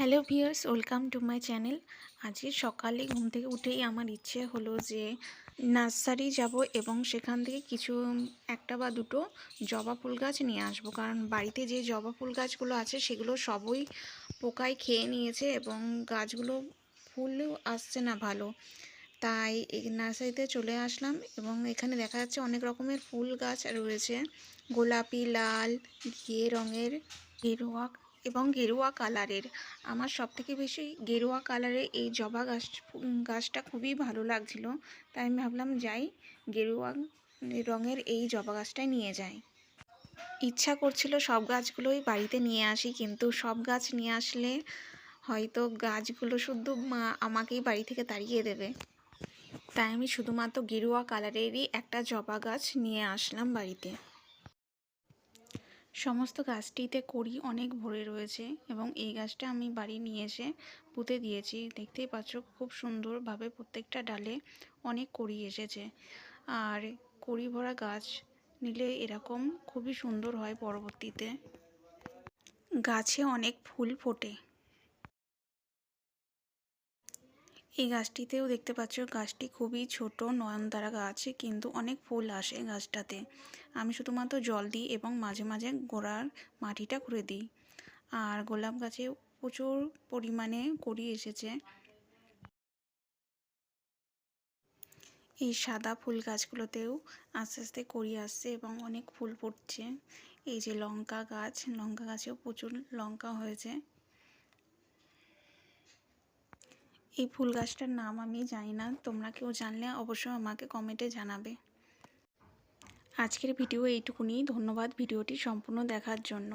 Hello viewers, welcome to my channel. আজকে সকালে ঘুম থেকে উঠেই আমার ইচ্ছে হলো যে নার্সারি যাব এবং সেখান থেকে কিছু একটা বা দুটো জবা ফুল গাছ নিয়ে আসব। কারণ বাড়িতে যে জবা ফুল গাছগুলো আছে সেগুলো সবই পোকায় খেয়ে নিয়েছে এবং গাছগুলো ফুলও আসছে না ভালো। তাই নার্সারিতে চলে আসলাম এবং এখানে দেখা যাচ্ছে অনেক রকমের ফুল গাছ রয়েছে। গোলাপি, লাল ঘিয়ে রঙের, গেরুয়া এবং গেরুয়া কালারের। আমার সবথেকে বেশি গেরুয়া কালারের এই জবা গাছ গাছটা খুবই ভালো লাগছিল। তাই আমি ভাবলাম যাই, গেরুয়া রঙের এই জবা গাছটাই নিয়ে যাই। ইচ্ছা করছিল সব গাছগুলোই বাড়িতে নিয়ে আসি, কিন্তু সব গাছ নিয়ে আসলে হয়তো গাছগুলো শুধু মা আমাকেই বাড়ি থেকে তাড়িয়ে দেবে। তাই আমি শুধুমাত্র গেরুয়া কালারেরই একটা জবা গাছ নিয়ে আসলাম বাড়িতে। সমস্ত গাছটিতে কড়ি অনেক ভরে রয়েছে এবং এই গাছটা আমি বাড়ি নিয়ে এসে পুঁতে দিয়েছি। দেখতেই পাচ্ছ খুব সুন্দরভাবে প্রত্যেকটা ডালে অনেক কড়ি এসেছে। আর কড়ি ভরা গাছ নিলে এরকম খুবই সুন্দর হয় পরবর্তীতে। গাছে অনেক ফুল ফোটে। এই গাছটিতেও দেখতে পাচ্ছ গাছটি খুবই ছোট, নয়নতারা গাছ, কিন্তু অনেক ফুল আসে গাছটাতে। আমি শুধুমাত্র জল দিই এবং মাঝে মাঝে গোড়ার মাটিটা করে দিই। আর গোলাপ গাছে প্রচুর পরিমাণে কড়ি এসেছে। এই সাদা ফুল গাছগুলোতেও আস্তে আস্তে কড়ি আসছে এবং অনেক ফুল ফুটছে। এই যে লঙ্কা গাছ, লঙ্কা গাছেও প্রচুর লঙ্কা হয়েছে। এই ফুল গাছটার নাম আমি জানি না। তোমরা কেউ জানলে অবশ্যই আমাকে কমেন্টে জানাবে। আজকের ভিডিও এইটুকুনি ধন্যবাদ ভিডিওটি সম্পূর্ণ দেখার জন্য।